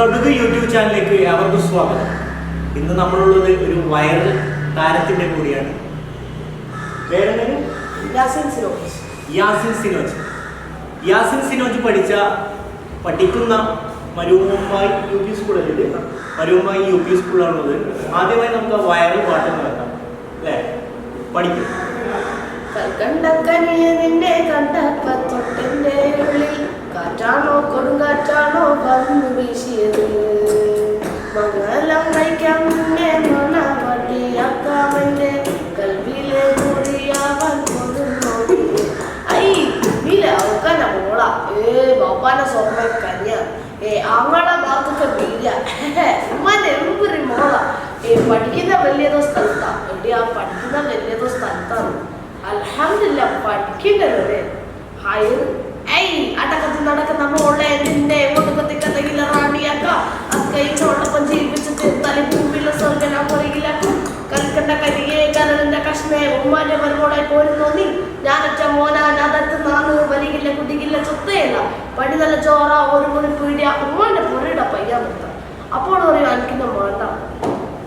കടുക് യൂട്യൂബ് ചാനലിലേക്ക് ഏവർക്കും സ്വാഗതം. ഇന്ന് നമ്മളുള്ളത് ഒരു വൈറൽ താരത്തിന്റെ കൂടിയാണ്. യാസിൻ സിനോജ്. യാസിൻ സിനോജ്. യാസിൻ സിനോജ് പഠിച്ച പഠിക്കുന്ന മരുമായി യു പി സ്കൂളിൽ മരുമായി യു പി സ്കൂളാണുള്ളത് ആദ്യമായി നമുക്ക് ആ വൈറൽ പാട്ട് നടക്കാം അല്ലേ? പഠിക്കും. കണ്ടക്കനിയതിന്റെ കണ്ടപ്പ വീശിയത് മംഗലം കഴിക്കാൻ മുന്നേ മണ വട്ടിയാക്കാമെന്റെ കൽവിലെ കൂടിയാവൻ കൊടുന്നോടി ഐ വില അവക്കന മോള. ഏ ബാപ്പാന്റെ സ്വർണ കന്യ. ഏ ആങ്ങളെ ഭാഗത്തൊക്കെ വീല ഉമ്മാന്റെ എമ്പുരി മോള. ഏ പഠിക്കുന്ന വലിയതോ സ്ഥലത്താ. എവിടെയാ പഠിക്കുന്ന വലിയതോ സ്ഥലത്താണ്. അൽഹംദുലില്ലാ പഠിക്കണ്ടല്ലേ ഹയർ ഏയ് അടക്കത്തിൽ നടക്കുന്ന മോളെ നിന്നെ ചോട്ടപ്പം ജീവിച്ചിട്ട് തലി ഭൂമിയിലെ സ്വർഗന പുറകിലാക്കും കൽക്കണ്ട കരിയെ കരളിന്റെ കഷ്ണേ ഉമ്മാന്റെ മരുമോളെ പോലും തോന്നി ഞാനൊറ്റ മോനാൻ അതത്ത് നാന്ന് വലികില്ല കുടികില്ല ചൊത്തയില്ല പണി നല്ല ചോറ ഒരു മുറി പീടിയ ഉമ്മാന്റെ പുറയുടെ പയ്യ നിർത്താം അപ്പോൾ പറയും എനിക്കിന്ന് വേണ്ട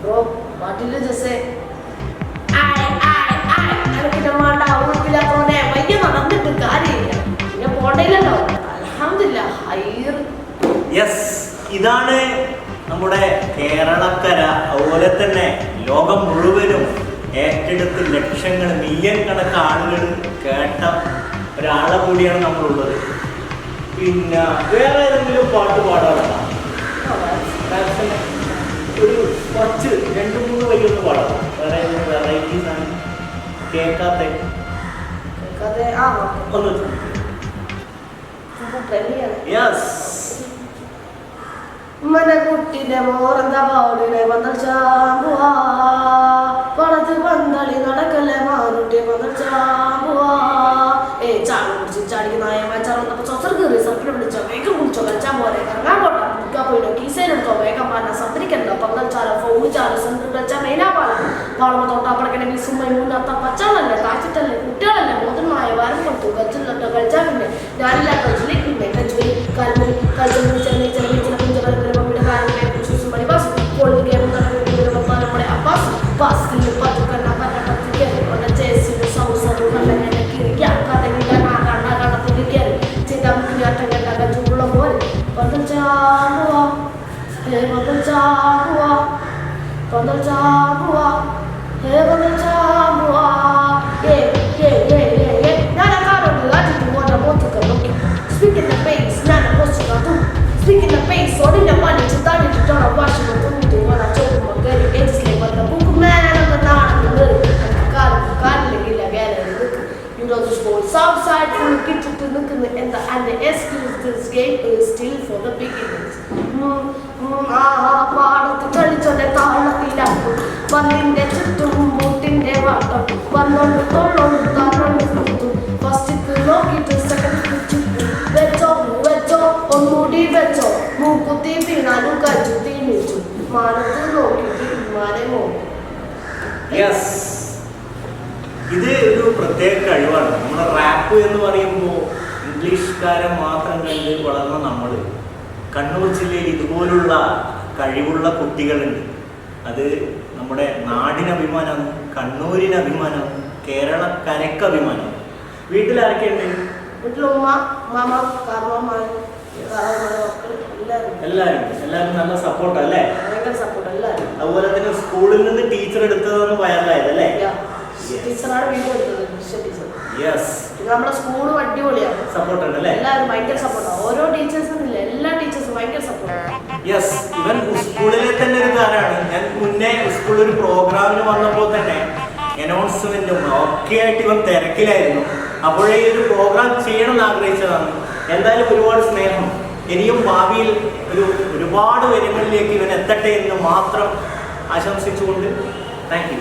ബ്രോ മാറ്റില്ല ജസേ എനിക്കിന്ന് വേണ്ട ഉറപ്പില്ലാത്തോനെ വയ്യ നടന്നിട്ട് കാര്യമില്ല പിന്നെ പോണ്ടയില്ലല്ലോ അലഹമില്ല ഹൈർ യെസ് ഇതാണ് നമ്മുടെ കേരളക്കര അതുപോലെ തന്നെ ലോകം മുഴുവനും ഏറ്റെടുത്ത് ലക്ഷങ്ങൾ മില്യൺ കണക്ക് ആളുകൾ കേട്ട ഒരാളെ കൂടിയാണ് നമ്മളുള്ളത്. പിന്നെ വേറെ ഏതെങ്കിലും പാട്ട് പാടാറുണ്ടോ? ഒരു കുറച്ച് രണ്ട് മൂന്ന് വരി ഒന്ന് പാടാം. വേറെ ഏതെങ്കിലും വെറൈറ്റീസ് ആണ്? കേൾക്കാത്ത? കേൾക്കാതെ ആ ഒന്ന് ട്രെൻഡിയാണ് യെസ് മനക്കുട്ടിന്റെ മോറന്ത പാടിനെ വന്നൽ ചാമ്പുവാ. പടത്ത് പന്തളി നടക്കല്ലേ മാനുട്ടി വന്നൽ ചാമ്പുവാ. ഏ ചാടി കുടിച്ച് ചാടിക്ക് നായ മച്ചാർ വന്നപ്പോ ചൊസർ കയറി സർക്കിനെ വിളിച്ചോ വേഗം കുടിച്ചോ കളിച്ചാൻ പോലെ കറങ്ങാൻ പോട്ടെ മുക്കാ പോയിട്ടോ കീസയിലെടുത്തോ വേഗം പാന സത്രിക്കണ്ടോ പന്തൽ ചാലോ ഫോണ് ചാലോ സെന്റർ കളിച്ചാൽ മെയിനാ പാലം. പാളമ തൊട്ടാപ്പടക്കണ വീസുമ്മ മൂന്നാത്ത പച്ചാളല്ലേ കാച്ചിട്ടല്ലേ കുട്ടികളല്ലേ മുതിർന്നായ വരം കൊടുത്തു ഗച്ചിലിട്ടോ കളിച്ചാൽ പിന്നെ. ഞാനില്ലാത്ത കളിച്ചില്ലേ പിന്നെ കച്ചുപോയി കാൽമുറി Chennai Balajarua, Balajarua, Hey Balajarua. Yeah, yeah, yeah, yeah, yeah. Nana karo lati tu wana moto kaloki. Speak in the face, nana moto kato. Speak in the face, odi na mani chutani tutana washi na kumi tu wana choku magari. Excellent, but the book man, I'm not a little. Kakari, kakari lagi lagi lagi. You know, just going south side, you get to the look in the, and the excuse this game is still for the മാനത്ത് നോക്കിയിട്ട് നോക്കി yes ഇത് ഒരു പ്രത്യേക കഴിവാണ് നമ്മുടെ rap എന്ന് പറയുമ്പോൾ ഇംഗ്ലീഷുകാരെ മാത്രം കണ്ട് വളർന്ന നമ്മൾ കണ്ണൂർ ജില്ലയിൽ ഇതുപോലുള്ള കഴിവുള്ള കുട്ടികളുണ്ട് അത് നമ്മുടെ നാടിന് അഭിമാനമാണ് കണ്ണൂരിന് അഭിമാനം മാമ കാർമ്മമാർ മക്കൾ എല്ലാവരും എല്ലാവരും എല്ലാവരും നല്ല സപ്പോർട്ട് അല്ലേ ഭയങ്കര സപ്പോർട്ട് എല്ലാവരും അതുപോലെ തന്നെ സ്കൂളിൽ നിന്ന് ടീച്ചർ എടുത്തതെന്ന് വൈറലായത് അല്ലേ ടീച്ചറാണ് വീഡിയോ എടുത്തത് കൃഷ്ണ ടീച്ചർ. യെസ് ഇത് നമ്മുടെ സ്കൂളും അടിപൊളിയാണ്. സപ്പോർട്ട് ഉണ്ട് അല്ലേ? എല്ലാവരും ഭയങ്കര സപ്പോർട്ടാണ് ഓരോ ടീച്ചേഴ്സും ഇല്ല എല്ലാ ടീച്ചേഴ്സും ഭയങ്കര സപ്പോർട്ടാണ് യെസ് ഇവൻ സ്കൂളിലെ തന്നെ ഒരു താരാണ് ഞാൻ മുന്നേ സ്കൂളിൽ ഒരു പ്രോഗ്രാമിന് വന്നപ്പോൾ തന്നെ അനൗൺസ്മെന്റും ഒക്കെ ആയിട്ട് ഇവൻ തിരക്കിലായിരുന്നു. അപ്പോഴേ ഒരു പ്രോഗ്രാം ചെയ്യണം എന്ന് ആഗ്രഹിച്ചതാണ്. എന്തായാലും ഒരുപാട് സ്നേഹം. ഇനിയും ഭാവിയിൽ ഒരു ഒരുപാട് ഉയരങ്ങളിലേക്ക് ഇവൻ എത്തട്ടെ എന്ന് മാത്രം ആശംസിച്ചുകൊണ്ട് താങ്ക് യു